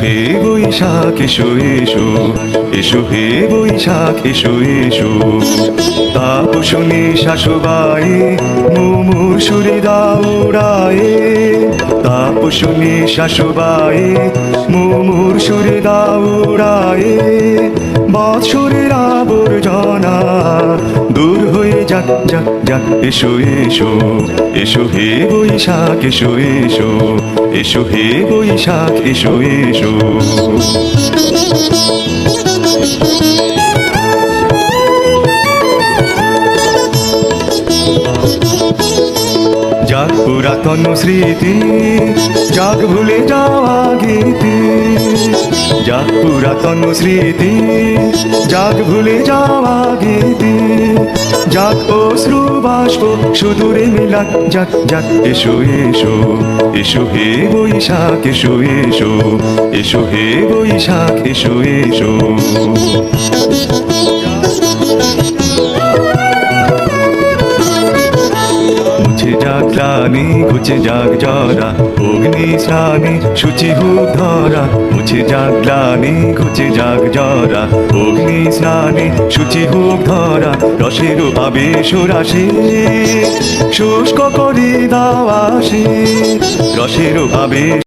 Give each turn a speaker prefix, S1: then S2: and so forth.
S1: হে বৈশাখ, এসো এসো। এসো হে বৈশাখ, এসো এসো। তাপসনে শাশুবাই মুমুর সুরে দাউড়ায়ে তাপসনে শাশুবাই, মুমুর সুরে দাউড়ায়ে বৎসরের আবর্জনা দূর হয়ে যাক যাক যাক, এসো এসো এসো হে বৈশাখ, এসো এসো এসো হে বৈশাখ, এসো এসো। যাক পুরাতন স্মৃতি, যাক ভুলে যাওয়া গীতি, যাক পুরাতন স্মৃতি, যাক ভুলে যাক অশ্রু বাষ্প সুদূরে মিলাক, যাক যাক, এসো এসো এসো হে বৈশাখ, এসো এসো এসো হে বৈশাখ, এসো এসো। গ্লানি ঘুচে যাক জরা, অগ্নি স্নানে সূচি হুক ধরা মুছে যাক গ্লানি, ঘুচে যাক জরা, অগ্নি স্নানে সূচি হু ধরা, রসের ভাবে সুরাশি শুষ্ক করে দাওয়াশি রসের আবেশ